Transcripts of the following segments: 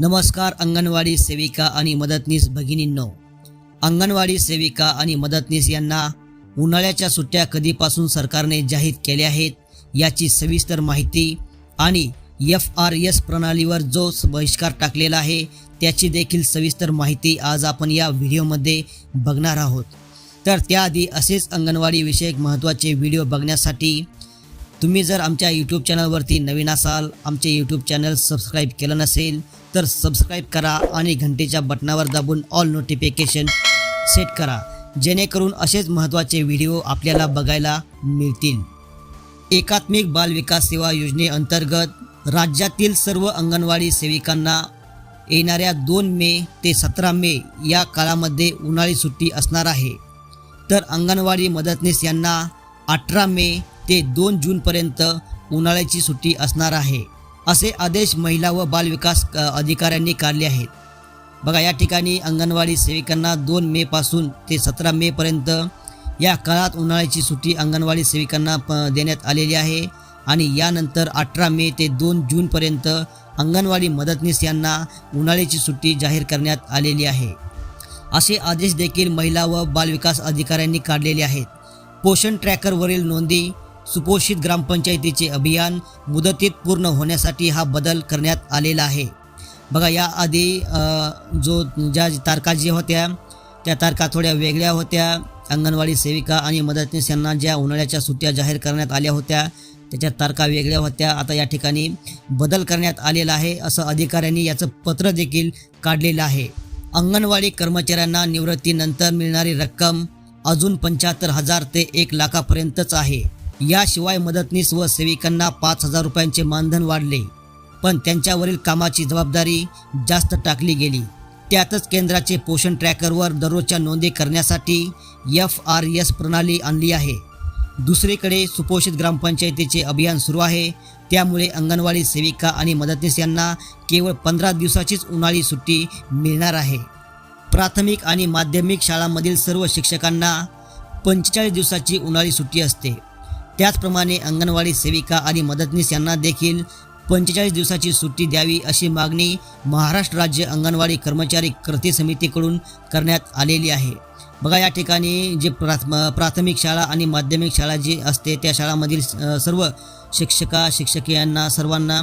नमस्कार अंगणवाडी सेविका आणि मदतनीस भगिनींनो. अंगणवाडी सेविका आणि मदतनीस यांना उन्हाळ्याच्या सुट्ट्या कधीपासून सरकारने जाहीर केल्या आहेत याची सविस्तर माहिती आणि एफ आर एस प्रणालीवर जो बहिष्कार टाकलेला आहे त्याची देखील सविस्तर माहिती आज आपण या व्हिडिओमध्ये बघणार आहोत. तर त्याआधी असेच अंगणवाडी विषयक महत्त्वाचे व्हिडिओ बघण्यासाठी तुम्ही जर आमच्या यूट्यूब चॅनलवरती नवीन असाल आमचे यूट्यूब चॅनल सबस्क्राईब केलं नसेल तर सबस्क्राईब करा आणि घंटेच्या बटनावर दाबून ऑल नोटिफिकेशन सेट करा. जेणेकरून असेच महत्त्वाचे व्हिडिओ आपल्याला बघायला मिळतील. एकात्मिक बाल विकास सेवा योजनेअंतर्गत राज्यातील सर्व अंगणवाडी सेविकांना येणाऱ्या दोन मे ते सतरा मे या काळामध्ये उन्हाळी सुट्टी असणार आहे. तर अंगणवाडी मदतनीस यांना अठरा मे ते दोन जूनपर्यंत उन्हाळ्याची सुट्टी असणार आहे असे आदेश महिला व बालविकास अधिकाऱ्यांनी काढले आहेत. बघा या ठिकाणी अंगणवाडी सेविकांना दोन मेपासून ते सतरा मेपर्यंत या काळात उन्हाळ्याची सुट्टी अंगणवाडी सेविकांना प देण्यात आलेली आहे आणि यानंतर अठरा मे ते दोन जूनपर्यंत अंगणवाडी मदतनीस यांना उन्हाळ्याची सुट्टी जाहीर करण्यात आलेली आहे. असे आदेश देखील महिला व बालविकास अधिकाऱ्यांनी काढलेले आहेत. पोषण ट्रॅकरवरील नोंदी सुपोषित ग्रामपंचायतीचे अभियान मुदतीत पूर्ण होण्यासाठी हा बदल करण्यात आलेला आहे. बघा याआधी जो ज्या तारखा ज्या होत्या त्या तारखा थोड्या वेगळ्या होत्या. अंगणवाडी सेविका आणि मदतनीस यांना ज्या उन्हाळ्याच्या सुट्ट्या जाहीर करण्यात आल्या होत्या त्याच्या तारखा वेगळ्या होत्या. आता या ठिकाणी बदल करण्यात आलेला आहे असं अधिकाऱ्यांनी याचं पत्र देखील काढलेलं आहे. अंगणवाडी कर्मचाऱ्यांना निवृत्तीनंतर मिळणारी रक्कम अजून पंच्याहत्तर हजार ते एक लाखापर्यंतच आहे. याशिवाय मदतनीस व सेविकांना पाच हजार रुपयांचे मानधन वाढले पण त्यांच्यावरील कामाची जबाबदारी जास्त टाकली गेली. त्यातच केंद्राचे पोषण ट्रॅकरवर दररोजच्या नोंदी करण्यासाठी एफ आर एस प्रणाली आणली आहे. दुसरीकडे सुपोषित ग्रामपंचायतीचे अभियान सुरू आहे. त्यामुळे अंगणवाडी सेविका आणि मदतनीस यांना केवळ पंधरा दिवसाचीच उन्हाळी सुट्टी मिळणार आहे. प्राथमिक आणि माध्यमिक शाळांमधील सर्व शिक्षकांना पंचेचाळीस दिवसाची उन्हाळी सुट्टी असते. त्याचप्रमाणे अंगणवाडी सेविका आणि मदतनीस यांना देखील पंचेचाळीस दिवसाची सुट्टी द्यावी अशी मागणी महाराष्ट्र राज्य अंगणवाडी कर्मचारी कृती समितीकडून करण्यात आलेली आहे. बघा या ठिकाणी जे प्राथ प्राथमिक शाळा आणि माध्यमिक शाळा जी असते त्या शाळामधील सर्व शिक्षका शिक्षकी यांना सर्वांना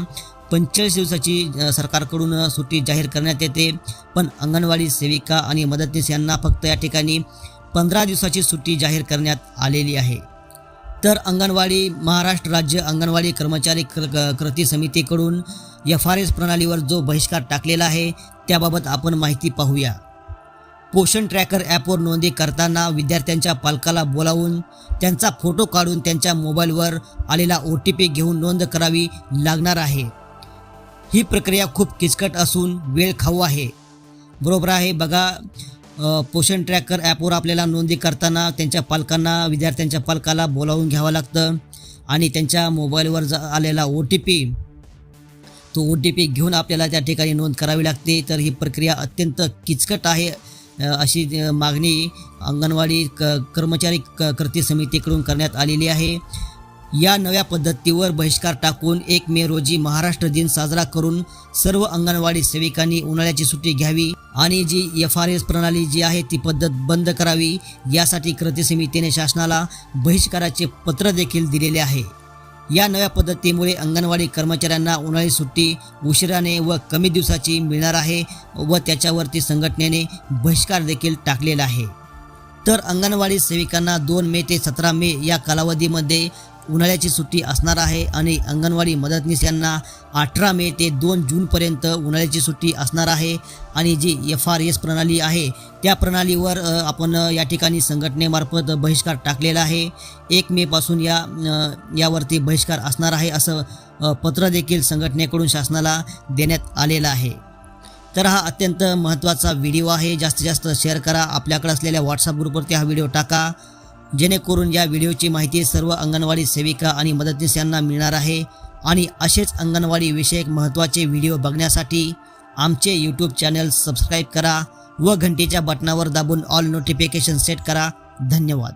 पंचेचाळीस दिवसाची सरकारकडून सुट्टी जाहीर करण्यात येते. पण अंगणवाडी सेविका आणि मदतनीस यांना फक्त या ठिकाणी पंधरा दिवसाची सुट्टी जाहीर करण्यात आलेली आहे. तर अंगणवाडी महाराष्ट्र राज्य अंगणवाडी कर्मचारी क्र कृती समितीकडून एफ आर एस प्रणालीवर जो बहिष्कार टाकलेला आहे त्याबाबत आपण माहिती पाहूया. पोषण ट्रॅकर ॲपवर नोंदी करताना विद्यार्थ्यांच्या पालकाला बोलावून त्यांचा फोटो काढून त्यांच्या मोबाईलवर आलेला ओ टी पी घेऊन नोंद करावी लागणार आहे. ही प्रक्रिया खूप किचकट असून वेळ खाऊ आहे. बरोबर आहे बघा पोषण ट्रॅकर ॲपवर आपल्याला नोंदी करताना त्यांच्या पालकांना विद्यार्थ्यांच्या पालकाला बोलावून घ्यावं लागतं. आणि त्यांच्या मोबाईलवर जा आलेला ओ टी पी तो ओ टी पी घेऊन आपल्याला त्या ठिकाणी नोंद करावी लागते. तर ही प्रक्रिया अत्यंत किचकट आहे अशी मागणी अंगणवाडी क कर्मचारी क कृती समितीकडून करण्यात आलेली आहे. या नव्या पद्धतीवर बहिष्कार टाकून एक मे रोजी महाराष्ट्र दिन साजरा करून सर्व अंगणवाडी सेविकांनी उन्हाळ्याची सुट्टी घ्यावी आणि जी एफ आर एस प्रणाली जी आहे ती पद्धत बंद करावी यासाठी कृती समितीने शासनाला बहिष्काराचे पत्र देखील दिलेले आहे. या नव्या पद्धतीमुळे अंगणवाडी कर्मचाऱ्यांना उन्हाळी सुट्टी उशिराने व कमी दिवसाची मिळणार आहे व त्याच्यावरती संघटनेने बहिष्कार देखील टाकलेला आहे. तर अंगणवाडी सेविकांना दोन मे ते सतरा मे या कालावधीमध्ये उन्हाळ्याची सुट्टी असणार आहे आणि अंगणवाडी मदतनीस यांना अठरा मे ते दोन जूनपर्यंत उन्हाळ्याची सुट्टी असणार आहे. आणि जी एफ आर एस प्रणाली आहे त्या प्रणालीवर आपण या ठिकाणी संघटनेमार्फत बहिष्कार टाकलेला आहे. एक मेपासून या यावरती बहिष्कार असणार आहे असं पत्र देखील संघटनेकडून शासनाला देण्यात आलेलं आहे. तर हा अत्यंत महत्त्वाचा व्हिडिओ आहे. जास्तीत जास्त शेअर करा. आपल्याकडे असलेल्या व्हॉट्सअप ग्रुपवरती हा व्हिडिओ टाका. जेणेकरून या व्हिडिओची माहिती सर्व अंगणवाडी सेविका आणि मदतनीस यांना मिळणार आहे. आणि असेच अंगणवाडी विषयक महत्त्वाचे व्हिडिओ बघण्यासाठी आमचे यूट्यूब चॅनल सबस्क्राईब करा व घंटीच्या बटनावर दाबून ऑल नोटिफिकेशन सेट करा. धन्यवाद.